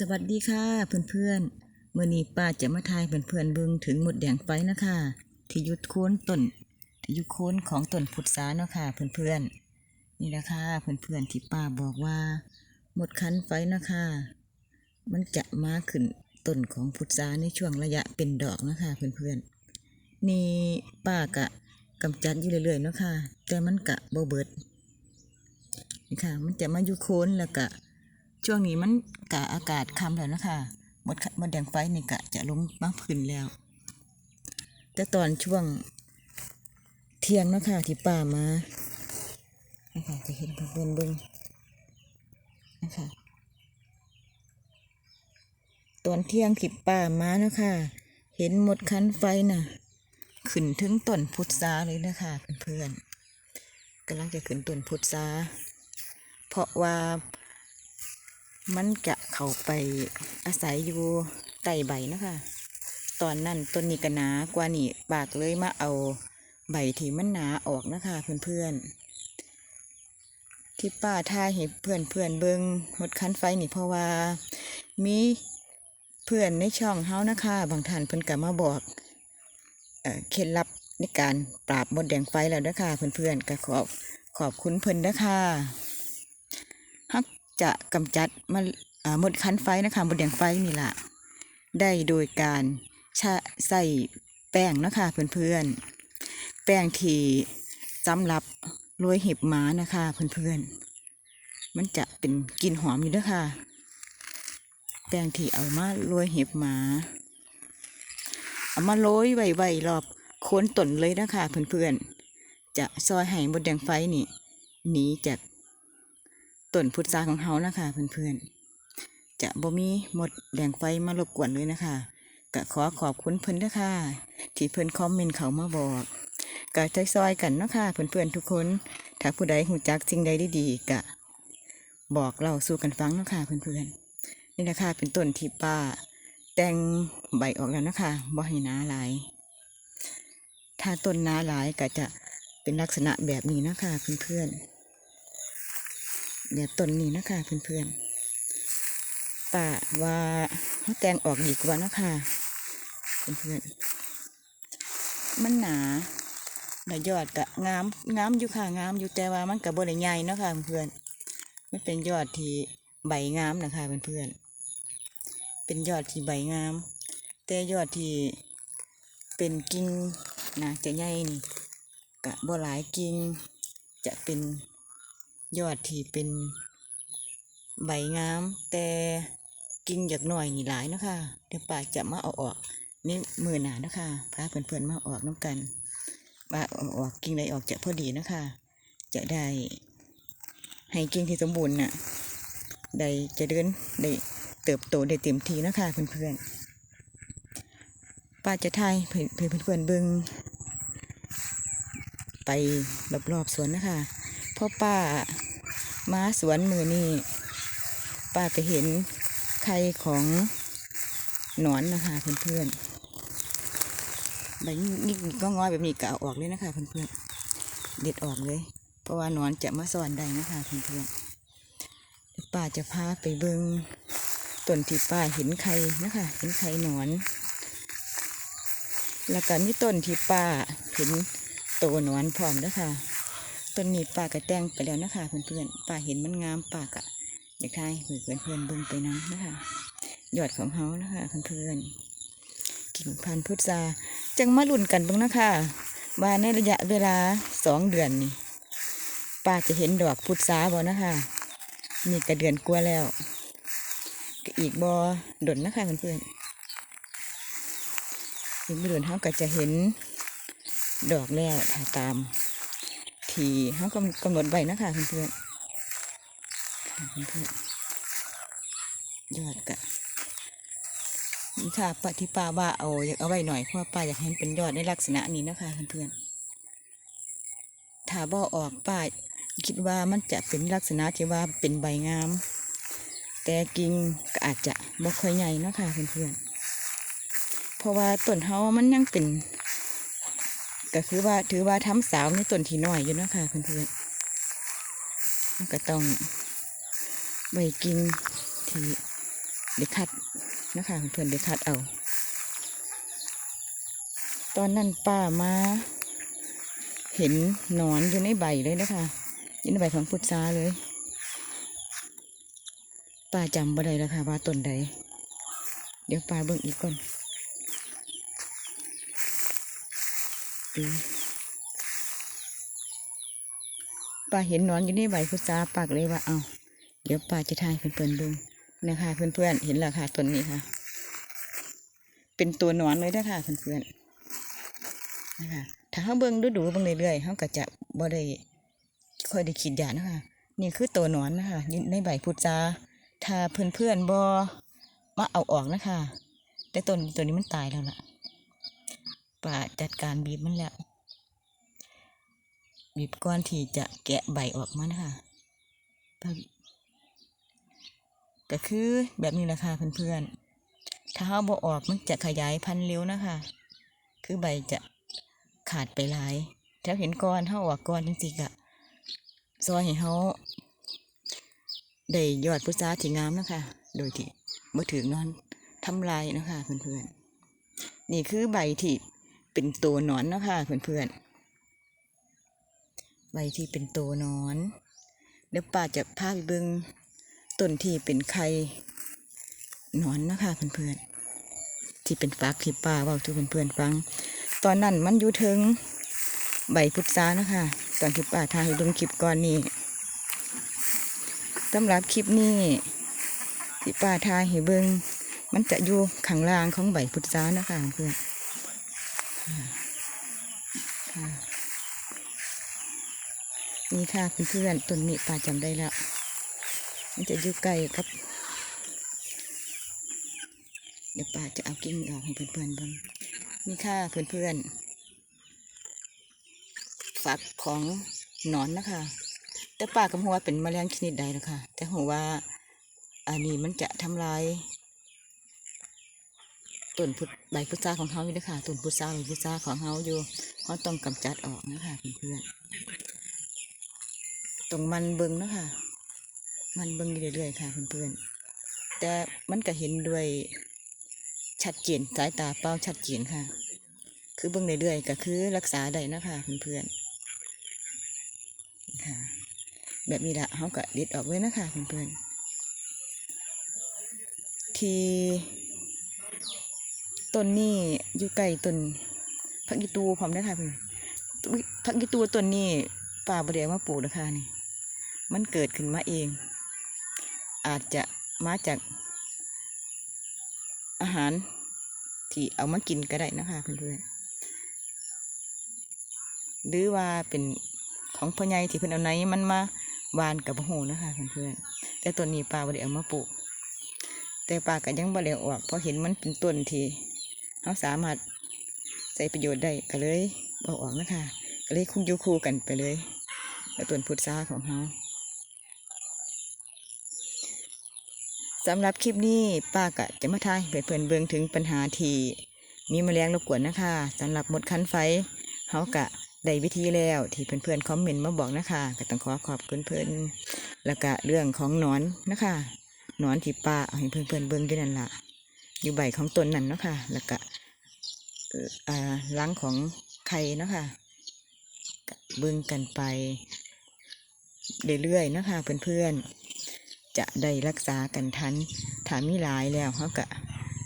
สวัสดีค่ะเพื่อนๆเมื่อนี้ป้าจะมาทายเพื่อนๆเบิ่งถึงหมดแดงไฟนะคะ ที่ยุดโคนต้นที่ยุดโคนของต้นพุทราเนาะค่ะ เพื่อนๆนี่นะคะเพื่อนๆที่ป้าบอกว่า หมดคันไฟนะคะ มันจะมาขึ้นต้นของพุทราในช่วงระยะเป็นดอกนะคะ เพื่อนๆนี่ป้ากะกำจัดอยู่เรื่อยๆเนาะค่ะแต่มันกะบ่เบิดนี่ค่ะ มันจะมาอยู่โคนแล้วกะ ช่วงนี้มันกะอากาศค่ำแล้วนะคะหมดหมดแดงไฟนี่กะจะลงมาพื้นแล้ว แต่ตอนช่วงเที่ยงนะคะที่ป่ามานะคะจะเห็นเพื่อนเบิ้งนะคะตอนเที่ยงที่ป่ามานะคะ เห็นหมดคันไฟน่ะ ขึ้นถึงต้นพุทราเลยนะคะเพื่อนๆกำลังจะขึ้นต้นพุทราเพราะว่า มันจะเข้าไปอาศัยอยู่ใต้ใบนะคะ ตอนนั้นต้นนี้ก็หนากว่านี่ปากเลยมาเอาใบที่มันหนาออกนะคะ เพื่อนๆ ที่ป้าท่ายให้เพื่อนเพื่อนเบิงหมดคันไฟนี่เพราะว่ามีเพื่อนในช่องเฮานะคะ บางท่านเพิ่นก็มาบอกเอเคล็ดลับในการปราบมดแดงไฟแล้วนะคะเพื่อนๆก็ขอบขอบคุณเพิ่นนะคะ จะกำจัดมาอ่าหมดคันไฟนะคะหมดแดงไฟนี่ละได้โดยการใส่แป้งนะคะเพื่อนๆ แป้งที่สำหรับโรยเห็บหมานะคะเพื่อนๆ มันจะเป็นกลิ่นหอมอยู่ด้วยค่ะ แป้งที่เอามาโรยเห็บหมา เอามาโรยไว้ๆรอบโคนต้นเลยนะคะเพื่อนๆ จะซอยให้หมดแดงไฟนี่หนีจาก ต้นพุทราของเฮานะคะเพื่อนๆ จะบ่มีหมดแดงไฟมารบกวนเลยนะคะก็ขอขอบคุณเพิ่นนะคะที่เพิ่นคอมเมนต์เขามาบอกก็ใจซอยกันเนาะคะเพื่อนๆทุกคน ถ้าผู้ใดหูจักสิ่งใดดีๆก็บอกเราสู่กันฟังเนาะคะเพื่อนๆนี่นะคะเป็นต้นที่ป้า แต่งใบออกแล้วนะคะบ่ให้หนาหลายถ้าต้นหนาหลายก็จะเป็นลักษณะแบบนี้นะคะเพื่อนๆ แบบต้นนี้นะคะเพื่อนๆป่าว่าเขาแตงออกดีกว่านะคะเพื่อนๆมันหนาแต่ยอดกะงามงามอยู่ค่ะงามอยู่แต่ว่ามันกับบริใหญ่เนาะคะเพื่อนๆมันเป็นยอดที่ใบงามนะคะเพื่อนๆเป็นยอดที่ใบงาม แต่ยอดที่เป็นกิ่งนะจะใหญ่นี่กะบ่หลายกิ่งจะเป็น ยอดที่เป็นใบงาม แต่กิ่งอยากหน่อยนี่หลายเนาะคะเดี๋ยวป้าจะมาเอาออกนี่มือหนาเนาะคะพาเพื่อนๆมาอาออกน้ำกันป้าอออกกิ่งใดออกจะพอดีนะคะ จะได้ให้กิ่งที่สมบูรณ์น่ะได้จะเดินได้เติบโตได้เต็มทีนะคะเพื่อนๆป้าจะทายเพื่อนเพื่อนๆเบิ่งไปรอบๆสวนนะคะ พราะป้ามาสวนมือนี่ป้าไปเห็นไข่ของหนอนนะคะเพื่อนๆใบนี่ก็งอยแบบนี้ก็อาออกเลยนะคะเพื่อนๆเด็ดออกเลย เพราะว่าหนอนจะมาซ่อนได้นะคะเพื่อนๆป้าจะพาไปเบิงต้นที่ป้าเห็นไข่นะคะ เห็นไข่หนอน แล้วก็มีต้นที่ป้าเห็นโตหนอนพร้อมนะคะ ต้นนี้ป้ากระแตงไปแล้วนะคะเพื่อนๆป้าเห็นมันงามป้ากะอยากทายเพื่อนเพื่อนเบิ่งไปน้ำนะคะยอดของเฮานะคะเพื่อนๆกิ่งพันธุ์พุทราจังมาลุ่นกันบิ่งนะคะว่าในระยะเวลาสองเดือนนี่ป้าจะเห็นดอกพุทราบ่นะคะนี่ก็เดือนกว่าแล้วก็อีกบ่ดนนะคะเพื่อนๆอีกบ่ดนเฮาก็จะเห็นดอกแล้วถ้าตาม ที่เขากำกำหนดไว้นะคะเพื่อนๆค่ะเพื่อนๆยอดกะนี่ค่ะปฏิปาว่าเอาอยากเอาไว้หน่อยเพราะป้าอยากให้มันเป็นยอดในลักษณะนี้นะคะเพื่อนๆถ้าบ่ออกป้าคิดว่ามันจะเป็นลักษณะที่ว่าเป็นใบงาม แต่กิ่งก็อาจจะบ่ค่อยใหญ่นะคะเพื่อนๆเพราะว่าต้นเฮามันยังเป็น ก็คือว่าถือว่าทำสาวในต้นที่น้อยอยู่นะคะเพื่อนๆมันก็ต้องใบกิ่งที่เด็กคัดนะคะเพื่อนๆเด็กคัดเอา ตอนนั้นป้ามาเห็นหนอนอยู่ในใบเลยนะคะอยู่ในใบของพุทราเลย ป้าจำบ่ได้แล้วค่ะว่าต้นใด เดี๋ยวป้าเบิ่งอีกก่อน อืมป้าเห็นนอนอยู่ในใบพุทราปากเลยว่าเอาเดี๋ยวป้าจะทายเพื่อนๆดูนะคะเพื่อนๆเห็นแล้วค่ะต้นนี้ค่ะ เป็นตัวนอนเลยนะคะเพื่อนๆนะคะถ้าเขาเบิ่งดูๆเบิ่งเรื่อยๆเขาก็จะบ่ได้ค่อยได้คิดยานะคะนี่คือตัวนอนนะคะในใบพุทราถ้าเพื่อนๆบ่มาเอาออกนะคะ แต่ต้นตัวนี้มันตายแล้วล่ะ ป้าจัดการบีบมันแล้ว บีบก้อนที่จะแกะใบออกมานะคะก็คือแบบนี้แหละค่ะเพื่อนๆ ถ้าเขาบอออกมันจะขยายพันธุ์เร็วนะคะ คือใบจะขาดไปหลายแถวเห็นก้อนเขาออกก้อนจริงๆอะซอยให้เขาได้ยอดพุทราที่งามนะคะ โดยที่บ่ถึงนอนทำลายนะคะเพื่อนๆ นี่คือใบที่ เป็นตัวนอนนะคะเพื่อนๆ ใบที่เป็นตัวนอน เดี๋ยวป้าจะพาไปเบิงต้นที่เป็นไข่นอนนะคะเพื่อนๆ ที่เป็นฟักที่ป้าว่าทุกเพื่อนๆฟัง ตอนนั้นมันอยู่ถึงใบพุทรานะคะ ตอนที่ป้าทายให้เบิ่งคลิปก่อนนี้สำหรับคลิปนี้ที่ป้าทายให้เบิงมันจะอยู่ข้างล่างของใบพุทรานะคะเพื่อน นี่ค่ะเพื่อนๆต้นนี้ป้าจำได้แล้ว มันจะอยู่ใกล้กับ เดี๋ยวป้าจะเอากิ่งออกให้เพื่อนๆบ้างนี่ค่ะเพื่อนๆฝักของหนอนนะคะ แต่ป้าก็หัวาเป็นแมลงชนิดใดแล้วค่ะแต่หัวว่าอันนี้มันจะทำลายต้นพุท ใบพุทราของเขาอยู่ด้วยค่ะต้นพุทราหรือพุทราของเขาอยู่เขาต้องกำจัดออกนะคะเพื่อนๆตรงมันเบิงนะคะมันเบิงอยู่เรื่อยๆค่ะเพื่อนๆแต่มันก็เห็นด้วยชัดเจนสายตาเป้าชัดเจนค่ะ คือเบิ่งเรื่อยๆก็คือรักษาได้นะคะเพื่อนๆค่ะแบบนี้ละเขาก็เด็ดออกเลยนะคะเพื่อนๆที่ ต้นนี้อยู่ใกล้ต้นพักกีตูพร้อมนะคะเพื่อนพักกีตูต้นนี้ป่าบริเวมาปลูกนะคะนี่ มันเกิดขึ้นมาเอง อาจจะมาจากอาหารที่เอามากินก็ได้นะคะเพื่อนๆหรือว่าเป็นของพ่อใหญ่ที่เพิ่อนเอาไหนมันมาวานกับโหนะคะเพื่อนๆแต่ต้นนี้ป้าบ่ได้เอามาปลูก แต่ป้าก็ยังบ่ได้เอาออกเพราะเห็นมันเป็นต้นที่ เขาสามารถใช้ประโยชน์ได้ก็เลยเอาออกนะคะก็เลยคุ้อยู่คู่กันไปเลยแล้วต้นพุทราของเขาสำหรับคลิปนี้ป้าก็จะมาทายเพื่อนเบิ่งถึงปัญหาที่มีแมลงรบกวนนะคะสำหรับหมดคันไฟเขากะได้วิธีแล้วที่เพื่อนๆคอมเมนต์มาบอกนะคะก็ต้องขอขอบคุณเพื่อนแล้วก็เรื่องของนอนนะคะนอนที่ป้าเอาให้เพื่อนๆเบิ่งด้วยนั่นล่ะอยู่ใบของต้นนั่นเนาะคะแล้วก็ เอ่ออ่าล้างของไข่เนาะคะเบิ่งกันไปเรื่อยๆเนาะคะเพื่อนๆ จะได้รักษากันทันถ้ามีหลายแล้วเขาก็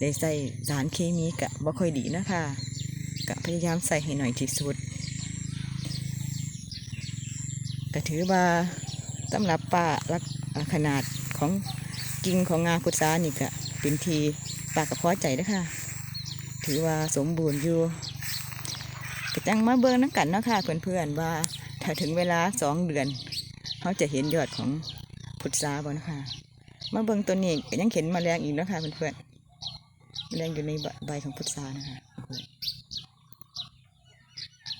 ได้ใส่สารเคมีกะบ่ค่อยดีนะคะกะพยายามใส่ให้หน่อยที่สุดก็ถือว่าสำหรับป้ารักขนาดของกิ่งของงาพุทรานี่ก็เป็นทีป้าก็พอใจนะคะ ถือว่าสมบูรณ์อยู่ก็จังมาเบิ่งนักกันเนาะค่ะเพื่อนๆว่าถ้าถึงเวลาสองเดือนเขาจะเห็นยอดของพุทราบ่นะคะมาเบิ่งตัวนี้ก็ยังเห็นมแมลงอีกนะคะเพื่อนๆแมลงอยู่ในใบของพุทรานะคะ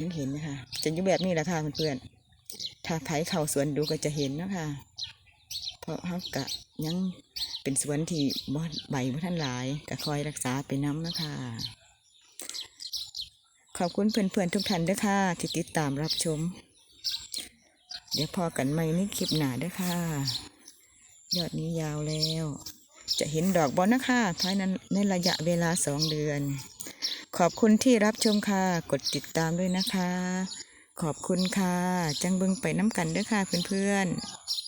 ยังเห็นนะคะจะอยู่แบบนี้แหละค่ะเพื่อนๆถ้าไผเข้าสวนดูก็จะเห็นนะคะ เพราะเขากะยังเป็นสวนที่บ่ใบบ่ท่านหลายก็คอยรักษาไปน้ำนะคะขอบคุณเพื่อนๆทุกท่านด้วยค่ะ ที่ติดตามรับชม เดี๋ยวพอกันใหม่ในคลิปหน้าด้วยค่ะ ยอดนี้ยาวแล้ว จะเห็นดอกบอนะคะภายในในระยะเวลาสองเดือน ขอบคุณที่รับชมค่ะ กดติดตามด้วยนะคะ ขอบคุณค่ะ จังเบิงไปน้ำกันด้อค่ะเพื่อนๆ